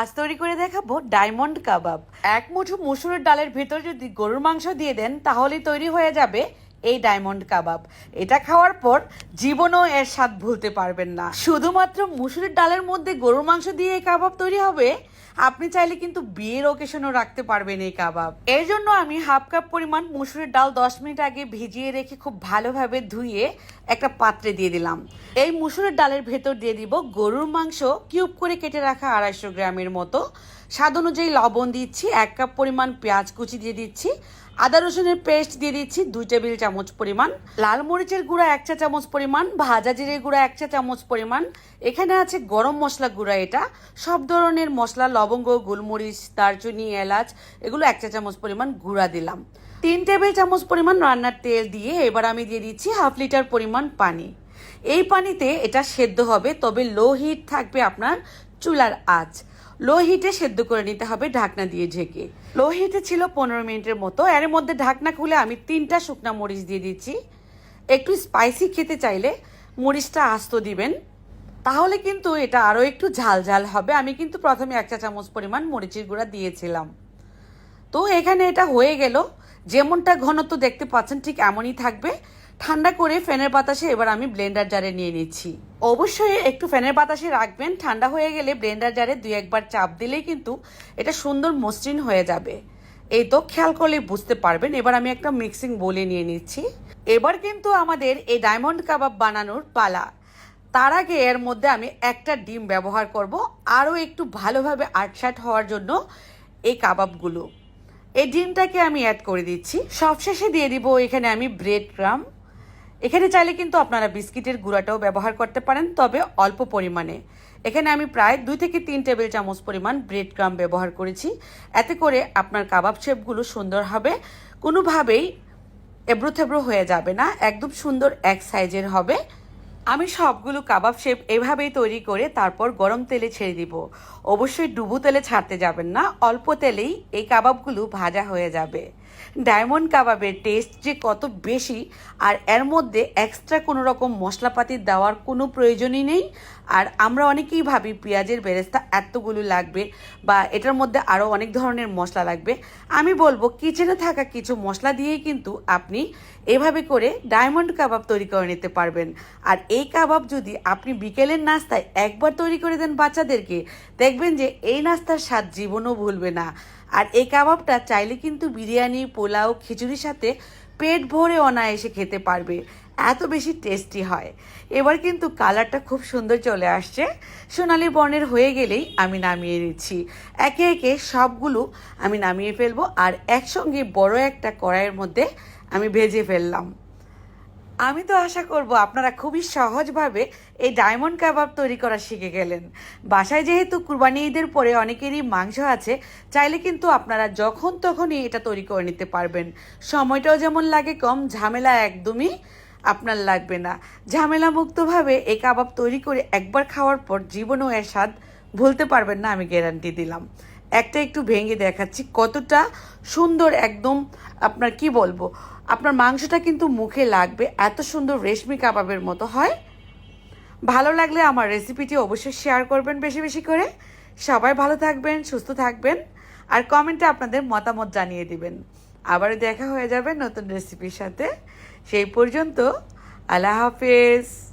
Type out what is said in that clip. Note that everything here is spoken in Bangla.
আজ তৈরি করে দেখাবো ডায়মন্ড কাবাব। এক মুঠো মুসুরের ডালের ভেতর যদি গরুর মাংস দিয়ে দেন তাহলে তৈরি হয়ে যাবে এই ডায়মন্ড কাবাব। এটা খাওয়ার পর জীবনও এর স্বাদ ভুলতে পারবেন না। শুধুমাত্র মুসুরের ডালের মধ্যে গরুর মাংস দিয়ে এই কাবাব তৈরি হবে, আপনি চাইলে কিন্তু বিয়ের ওকেশনও রাখতে পারবেন এই কাবাব। এর জন্য আমি হাফ কাপ পরিমাণ মুসুরের ডাল দশ মিনিট আগে ভিজিয়ে রেখে খুব ভালোভাবে ধুয়ে একটা পাত্রে দিয়ে দিলাম। এই মুসুরের ডালের ভেতর দিয়ে দিব গরুর মাংস কিউব করে কেটে রাখা আড়াইশো গ্রামের মতো। স্বাদ অনুযায়ী লবণ দিচ্ছি, এক কাপ পরিমাণ পেঁয়াজ কুচি দিয়ে দিচ্ছি আদা রসুনের পেস্ট দিয়ে দিচ্ছি দুই টেবিল চামচ পরিমাণ। লাল মরিচের গুঁড়া এক চা চামচ পরিমাণ, ভাজা জিরের গুঁড়া এক চা চামচ পরিমাণ। এখানে আছে গরম মশলা গুঁড়া এটা। সব ধরনের মশলা, লবঙ্গ, গোলমরিচ, দারচিনি, এলাচ, এগুলো এক চা চামচ পরিমাণ গুঁড়া দিলাম। তিন টেবিল চামচ পরিমাণ রান্নার তেল দিয়ে এবার আমি দিয়ে দিচ্ছি হাফ লিটার পরিমাণ পানি। এই পানিতে এটা সেদ্ধ হবে, তবে লো হিট থাকবে আপনার চুলার আঁচ। লো হিটে সেদ্ধ করে নিতে হবে ঢাকনা দিয়ে ঢেকে। লো হিটে ছিল পনেরো মিনিটের মতো এর মধ্যে ঢাকনা খুলে আমি তিনটা শুকনা মরিচ দিয়ে দিচ্ছি। একটু স্পাইসি খেতে চাইলে মরিচটা আস্ত দিবেন। তাহলে কিন্তু এটা আরও একটু ঝাল ঝাল হবে। আমি কিন্তু প্রথমে এক চা চামচ পরিমাণ মরিচের গুঁড়া দিয়েছিলাম। তো এখানে এটা হয়ে গেল। যেমনটা ঘনত্ব দেখতে পাচ্ছেন ঠিক এমনই থাকবে। ঠান্ডা করে ফ্যানের বাতাসে এবার আমি ব্লেন্ডার জারে নিয়ে নিচ্ছি। অবশ্যই একটু ফ্যানের বাতাসে রাখবেন, ঠান্ডা হয়ে গেলে ব্লেন্ডার জারে দুই একবার চাপ দিলেই কিন্তু এটা সুন্দর মসৃণ হয়ে যাবে। এই তো খেয়াল করলে বুঝতে পারবেন, এবার আমি একটা মিক্সিং বলে নিয়ে নিচ্ছি। এবার কিন্তু আমাদের এই ডায়মন্ড কাবাব বানানোর পালা। তার আগে এর মধ্যে আমি একটা ডিম ব্যবহার করব, আরও একটু ভালোভাবে আটসাট হওয়ার জন্য এই কাবাবগুলো। এই ডিমটাকে আমি অ্যাড করে দিচ্ছি। সবশেষে দিয়ে দিব এখানে আমি ব্রেড ক্রাম এখানে চাইলে কিন্তু আপনারা বিস্কিটের গুঁড়াটাও ব্যবহার করতে পারেন, তবে অল্প পরিমাণে। এখানে আমি প্রায় দুই থেকে তিন টেবিল চামচ পরিমাণ ব্রেড ক্রাম ব্যবহার করেছি। এতে করে আপনার কাবাব শেপগুলো সুন্দর হবে। কোনোভাবেই এবড়ো থেবড়ো হয়ে যাবে না, একদম সুন্দর এক সাইজের হবে। আমি সবগুলো কাবাব শেপ এভাবেই তৈরি করে তারপর গরম তেলে ছেড়ে দিব। অবশ্যই ডুবু তেলে ছাড়তে যাবেন না, অল্প তেলেই এই কাবাবগুলো ভাজা হয়ে যাবে। ডায়মন্ড কাবাবের টেস্ট যে কত বেশি, আর এর মধ্যে এক্সট্রা কোনো রকম মশলাপাতি দেওয়ার কোনো প্রয়োজনই নেই। আর আমরা অনেকেই ভাবি পেঁয়াজের বেরেস্তা এতগুলো লাগবে বা এটার মধ্যে আরও অনেক ধরনের মশলা লাগবে। আমি বলব কিচেনে থাকা কিছু মশলা দিয়েই কিন্তু আপনি এভাবে করে ডায়মন্ড কাবাব তৈরি করে নিতে পারবেন। আর এই কাবাব যদি আপনি বিকেলের নাস্তায় একবার তৈরি করে দেন বাচ্চাদেরকে, দেখবেন যে এই নাস্তার স্বাদ জীবনও ভুলবে না। আর এই কাবাবটা চাইলে কিন্তু বিরিয়ানি, পোলাও, খিচুড়ির সাথে পেট ভরে অনায়াসে খেতে পারবে। এত বেশি টেস্টি হয়। এবার কিন্তু কালারটা খুব সুন্দর চলে আসছে। সোনালি বর্ণের হয়ে গেলেই আমি নামিয়ে নিচ্ছি। একে একে সবগুলো আমি নামিয়ে ফেলব আর একসঙ্গে বড় একটা কড়াইয়ের মধ্যে আমি ভেজে ফেললাম। আমি তো আশা করব আপনারা খুবই সহজভাবে এই ডায়মন্ড কাবাব তৈরি করা শিখে গেলেন। বাসায় যেহেতু কুরবানি ঈদের পরে অনেকেরই মাংস আছে, চাইলে কিন্তু আপনারা যখন তখনই এটা তৈরি করে নিতে পারবেন। সময়টাও যেমন লাগে কম, ঝামেলা একদমই আপনার লাগবে না। ঝামেলা মুক্তভাবে এই কাবাব তৈরি করে একবার খাওয়ার পর জীবনও এর স্বাদ ভুলতে পারবেন না, আমি গ্যারান্টি দিলাম। একটা একটু ভেঙে দেখাচ্ছি কতটা সুন্দর একদম আপনার কি বলব? আপনার মাংসটা কিন্তু মুখে লাগবে, এত সুন্দর রেশমি কাবাবের মতো হয়। ভালো লাগলে আমার রেসিপিটি অবশ্যই শেয়ার করবেন বেশি বেশি করে। সবাই ভালো থাকবেন, সুস্থ থাকবেন, আর কমেন্টে আপনাদের মতামত জানিয়ে দিবেন। আবারও দেখা হয়ে যাবে নতুন রেসিপির সাথে। সেই পর্যন্ত আল্লাহ হাফেজ।